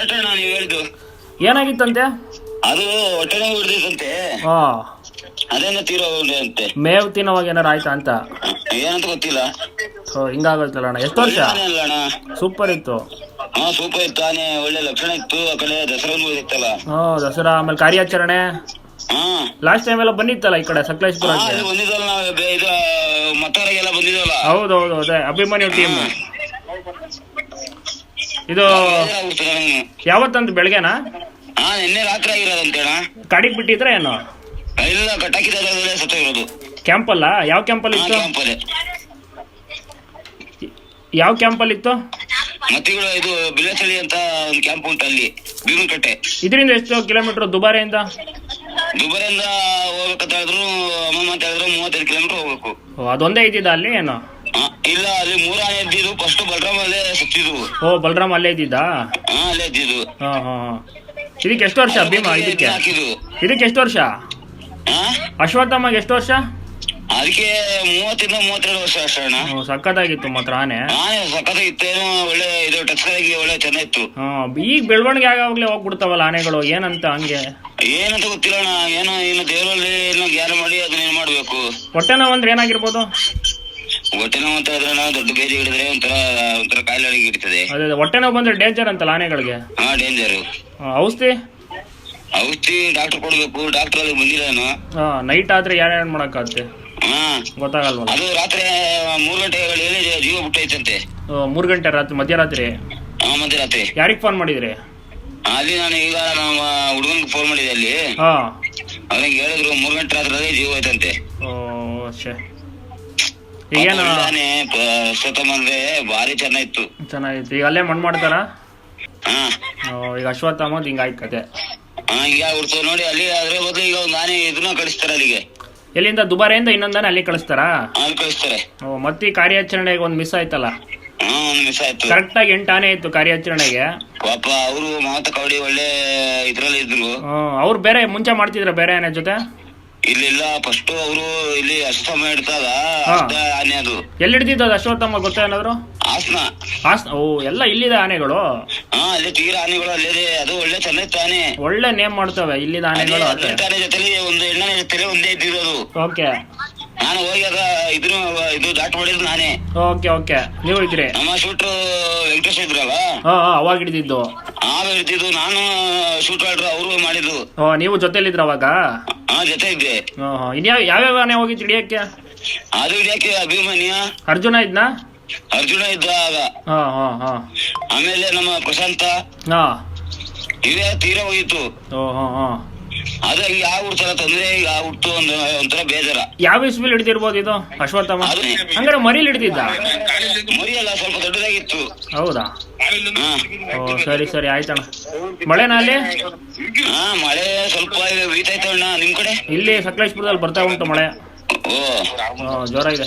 Correct ಅಣ್ಣ ನೀವು ಹೇಳಿದ್ದು ಏನಾಗಿತ್ತಂತೆ? ಅದು ಹೊಟ್ಟೆ ನೋವು ಹಿಡ್ದಿತ್ತಂತೆ ಹಾ. ಅದೇನೋ ತೀರೋ ಅಂತೆ. ಮೇವು ತಿನ್ನೋವಾಗ ಏನಾರ ಆಯ್ತಾ ಅಂತ? ಏನಂತ ಗೊತ್ತಿಲ್ಲ. ಓ ಹಿಂಗಾಗೋಯ್ತಲ್ಲ ಅಣ್ಣ. ಎಷ್ಟು ವರ್ಷ? ಅಲ್ಲ ಅಣ್ಣ. ಸೂಪರ್ ಇತ್ತು. ಹಾ ಸೂಪರ್ ಇತ್ತು. ಆನೆ ಒಳ್ಳೆ ಲಕ್ಷಣ ಇತ್ತು. ಆ ಕಡೆ ದಸರಾ ಇತ್ತಲ್ಲ. ಹಾ ದಸರಾ ಆಮೇಲೆ ಕಾರ್ಯಾಚರಣೆ. ಹಾ. ಲಾಸ್ಟ್ ಟೈಮ್ ಎಲ್ಲ ಬಂದಿತ್ತಲ್ಲ ಈ ಕಡೆ ಹಾ, ಸಕಲೇಶ್ಪುರಕ್ಕೆ ಬಂದಿದ್ದಲ್ಲ ನಾವು ಇದು ಮತ್ತಾರಿಗೆಲ್ಲ ಬಂದಿದ್ದಲ್ಲ. ಹೌದು ಹೌದು ಅದೇ ಅಭಿಮನ್ಯು ಟೀಮ್ ಇದು. ಯಾವತ್ತಂತ ಬೆಳಗ್ಗೆನಾ? ಹಾ ನಿನ್ನೆ ರಾತ್ರಿ ಆಗಿರೋದಂತ ಅಣ್ಣ. ಕಾಡಿಗೆ ಬಿಟ್ಟಿದ್ರೆ ಏನು? ಇಲ್ಲ ಸತ್ತ ಸತ್ತೋಗಿರೋದು ಕ್ಯಾಂಪಲ್ಲ ಯಾವ ಕ್ಯಾಂಪಲ್ಲಿ ಇತ್ತು? ಯಾವ ಕ್ಯಾಂಪಲ್ಲಿ ಇತ್ತು? ಮತ್ತಿಗಳು ಇದು ಬಿಲಸಳಿ ಅಂತ ಒಂದು ಕ್ಯಾಂಪ್ ಉಂಟು ಅಲ್ಲಿ ಬೀರುಕಟ್ಟೆ ಇದರಿಂದ ಎಷ್ಟು ಕಿಲೋಮೀಟರ್ ದುಬಾರಿಯಿಂದ? ದುಬಾರೆಯಿಂದ ಹೋಗ್ಬೇಕಂತ ಹೇಳಿದ್ರು ಅಮ್ಮ ಅಂತ ಹೇಳಿದ್ರು ಮೂವತ್ತೈದು ಕಿಲೋಮೀಟರ್ ಹೋಗ್ಬೇಕು. ಅದೊಂದೇ ಇದ್ದಿದ್ದ ಅಲ್ಲಿ ಏನು? ಇಲ್ಲ ಅಲ್ಲಿ ಮೂರ ಆನೆ ಇದ್ದಿದ್ದು ಫಸ್ಟ್ ಬಲರಾಮ್ ಅಲ್ಲೇ ಸುತ್ತಿದ್ವು ಓ ಬಲರಾಮ್ ಅಲ್ಲೇ ಇದ್ದಿದ್ದಾ? ಹಾ ಅಲ್ಲೇ ಇದ್ದಿದ್ದು. ಹಾ ಹಾ ಹಾಂ. ಇದಕ್ಕೆ ಎಷ್ಟು ವರ್ಷ ಭೀಮಾ ಇದಕ್ಕೆ? ಹಾಕಿದ್ವು ಇದಕ್ಕೆ ಎಷ್ಟು ವರ್ಷ? ಹಾ? ಅಶ್ವತ್ಥಮ್ಮಗೆ ಎಷ್ಟು ವರ್ಷ? ಅದಕ್ಕೆ ಮೂವತ್ತಿಂದ ಮೂವತ್ತೆರಡು ವರ್ಷ ಅಷ್ಟೇ ಅಣ್ಣ. ಓ, ಸಖತ್ತಾಗಿತ್ತು ಮಾತ್ರ ಆನೆ. ಆನೆ ಒಳ್ಳೆ ಇದು ಟಕ್ಸರಾಗಿ ಒಳ್ಳೆ ಚೆನ್ನಾಗಿತ್ತು. ಹಾ ಈಗ ಬೆಳವಣಿಗೆ ಆಗಾಗ್ಲೇ ಹೋಗ್ಬಿಡ್ತಾವಲ್ಲ ಆನೆಗಳು ಏನಂತ ಹಂಗೆ? ಏನಂತ ಗೊತ್ತಿಲ್ಲ ಅಣ್ಣ ಏನೋ ಇನ್ನು ದೇವರಲ್ಲಿ ಏನೋ ಗ್ಯಾರ ಮಾಡಿ ಅದನ್ನ ಏನ್ ಮಾಡ್ಬೇಕು? ಹೊಟ್ಟೆ ನೋವು ಅಂದ್ರೆ ಏನಾಗಿರ್ಬೋದು? ಹೊಟ್ಟೆ ನೋವು ಅಂತ ನಾವು ದೊಡ್ಡ ಬೇದಿ ಹಿಡಿದ್ರೆ ಒಂಥರ ಒಂಥರ ಕಾಯಿಲೆ ಅಡಿಗೆ ಇರ್ತದೆ. ಅದೇ ಅದೇ, ಹೊಟ್ಟೆ ನೋವು ಬಂದ್ರೆ ಡೇಂಜರ್ ಅಂತಲ್ಲ ಆನೆಗಳಿಗೆ? ಹಾ ಡೇಂಜರ್ ಆ, ಔಷಧಿ? ಔಷಧಿ ಡಾಕ್ಟರ್ ಕೊಡ್ಬೇಕು ಡಾಕ್ಟರ್ ಅಲ್ಲಿ ಬಂದಿಲ್ಲ ಹಾ ಹಾಂ ನೈಟ್ ಆದ್ರೆ ಯಾರ್ಯಾರು ಮಾಡೋಕ್ಕಾಗುತ್ತೆ? ಹಾ. ಗೊತ್ತಾಗಲ್ವಲ್ಲ? ಅದು ರಾತ್ರಿ ಮೂರು ಗಂಟೆ ವೇಳೆಯಲ್ಲಿ ಜೀವ ಬಿಟ್ಟೈತಂತೆ ಮೂರು ಗಂಟೆ ರಾತ್ರಿ ಮಧ್ಯರಾತ್ರಿ? ಆ, ಮಧ್ಯರಾತ್ರಿ. ಯಾರಿಗೆ ಫೋನ್ ಮಾಡಿದ್ರಿ? ಅಲ್ಲಿ ನಾನು ಈಗ ನಮ್ಮ ಹುಡುಗನಿಗೆ ಫೋನ್ ಮಾಡಿದೆ ಅಲ್ಲಿ. ಹಾಂ. ಅವ್ರಿಗೆ ಹೇಳಿದ್ರು ಮೂರು ಗಂಟೆ ರಾತ್ರಿ ಜೀವ ಹೋಯ್ತಂತೆ. ಓ ಶೇ ಈಗೇನು? ಅಂದ್ರೆ ಭಾರಿ ಚೆನ್ನಾಗಿತ್ತು ಚೆನ್ನಾಗಿತ್ತು. ಈಗ ಅಲ್ಲೇ ಮಣ್ಣು ಮಾಡ್ತಾರಾ ಈಗ ಅಶ್ವತ್ಥಾಮದ್ ಹಿಂಗಾಯ್ತು ಕತೆ. ಹಾ ಹಿಂಗೆ ನೋಡಿ ಅಲ್ಲಿ ಆದ್ರೆ ಬದಲು ಈಗ ಒಂದು ಆನೆ ಇದನ್ನ ಕಳಿಸ್ತಾರೆ ಅಲ್ಲಿಗೆ. ಎಲ್ಲಿಂದ? ದುಬಾರಿಯಿಂದ ಇನ್ನೊಂದಾನೆ ಅಲ್ಲಿ ಕಳಿಸ್ತಾರಾ? ಅಲ್ಲಿ ಕಳಿಸ್ತಾರೆ. ಓ, ಮತ್ತೆ ಕಾರ್ಯಾಚರಣೆಗೆ ಒಂದು ಮಿಸ್ ಆಯ್ತಲ್ಲ? ಕರೆಕ್ಟ್ ಒಂದು ಮಿಸ್ ಆಯ್ತು. ಕರೆಕ್ಟಾಗಿ ಎಂಟು ಆನೆ ಇತ್ತು ಕಾರ್ಯಾಚರಣೆಗೆ. ಪಾಪ ಅವರು ಮಾತ ಕವಡಿ ಒಳ್ಳೆ ಇದ್ರಲ್ಲಿ ಇದ್ರು. ಅವ್ರು ಬೇರೆ ಮುಂಚೆ ಮಾಡ್ತಿದ್ರ ಬೇರೆ ಆನೆ ಜೊತೆ? ಇಲ್ಲಿ ಇಲ್ಲ ಫಸ್ಟ್ ಅವರು ಇಲ್ಲಿ ಅಷ್ಟಮ ಇಡ್ತದ ಅಷ್ಟ ಆನೆ ಅದು. ಎಲ್ಲಿ ಹಿಡ್ದಿದ್ದು ಅದು ಅಶ್ವತ್ಥಮ್ಮ ಗೊತ್ತಾ ಏನಾದ್ರು? ಹಾಸನ. ಹಾಸನ ಓ ಎಲ್ಲ ಇಲ್ಲಿದೆ ಆನೆಗಳು? ಹಾ ಅಲ್ಲಿ ತೀರ ಆನೆಗಳು ಅಲ್ಲಿದೆ ಅದು ಒಳ್ಳೆ ಚೆನ್ನಾಗಿ ಆನೆ ಒಳ್ಳೆ ನೇಮ್ ಮಾಡ್ತವೆ ಇಲ್ಲಿದ ಆನೆಗಳು ಆನೆ ಜೊತೆಲಿ ಒಂದು ಎಣ್ಣೆ ಜೊತೆಲಿ ಒಂದೇ ಇದ್ದಿರೋದು. ಓಕೆ. ನಾನು ಅದ ಇದ್ರು ಇದು ದಾಟ್ ಮಾಡಿದ್ರು ನಾನೇ. Okay okay. ನೀವು ಇದ್ರಿ. ನಮ್ಮ ಶೂಟ್ರು ವೆಂಕಟೇಶ್ ಇದ್ರಲ್ಲ ಹಾ ಹಾ ಅವಾಗ ಹಿಡಿದಿದ್ದು. ಆಗ ಹಿಡಿದಿದ್ದು ನಾನು ಶೂಟ್ ಆಡ್ರು ಅವರು ಮಾಡಿದ್ರು ಓ ನೀವು ಜೊತೆಲಿದ್ರ ಅವಾಗ ಹಾ ಜೊತೆ ಇದ್ದೆ ಇನ್ಯಾವ ಯಾವ್ಯಾವ ಆನೆ ಹೋಗಿತ್ತು ಹಿಡಿಯಕ್ಕೆ? ಅದು ಹಿಡಿಯಕ್ಕೆ ಅಭಿಮಾನಿಯ. ಅರ್ಜುನ ಇದ್ನಾ? ಅರ್ಜುನ ಇದ್ದ ಆಗ. ಹಾ ಹಾ ಹಾ. ಆಮೇಲೆ ನಮ್ಮ ಪ್ರಶಾಂತ. ಹಾ. ಇವೇ ತೀರ ಹೋಗಿತ್ತು. ಓ ಹಾ ಹಾ. ಅದು ಈಗ ಆಗ್ಬಿಡ್ತಲ್ಲ ತೊಂದ್ರೆ ಈಗ ಆಗ್ಬಿಡ್ತು ಒಂದು ಒಂಥರ ಬೇಜಾರ. ಯಾವ ಇಸ್ವಿಲ್ ಹಿಡ್ದಿರ್ಬೋದು ಇದು? ಅಶ್ವತ್ಥಮ್ಮ ಹಂಗಾರೆ ಮರಿಲ್ ಹಿಡ್ದಿದ್ದ? ಮರಿಯಲ್ಲ ಸ್ವಲ್ಪ ದೊಡ್ಡದಾಗಿತ್ತು. ಹೌದಾ? ಸರಿ ಸರಿ ಆಯ್ತಣ್ಣ. ಮಳೆನಾ ಅಲ್ಲಿ? ಹಾ ಮಳೆ ಸ್ವಲ್ಪ ಬೀತೈತೆ ಅಣ್ಣ. ನಿಮ್ ಕಡೆ? ಇಲ್ಲಿ ಸಕಲೇಶ್ಪುರದಲ್ಲಿ ಬರ್ತಾ ಉಂಟು ಮಳೆ. ಜೋರಾಗಿದೆ.